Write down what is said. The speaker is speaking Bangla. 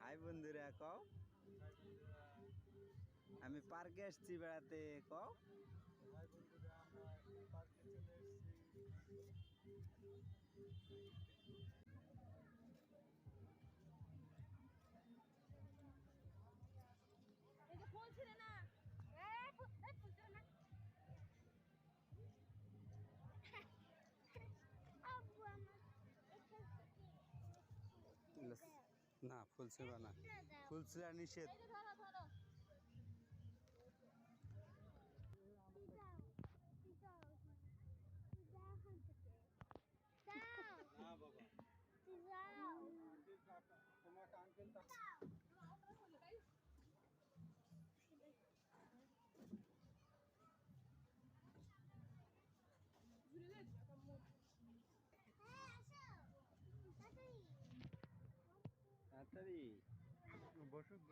হাই বন্ধুরা কও? আমি পার্কে এসছি বেড়াতে কও? পার্কে চলে না ফুল ছিবা না। ফুল ছিলা নিষেধ। এই যে ধরো ধরো না তোমাকে আঙ্কেল তাড়াতাড়ি বসুক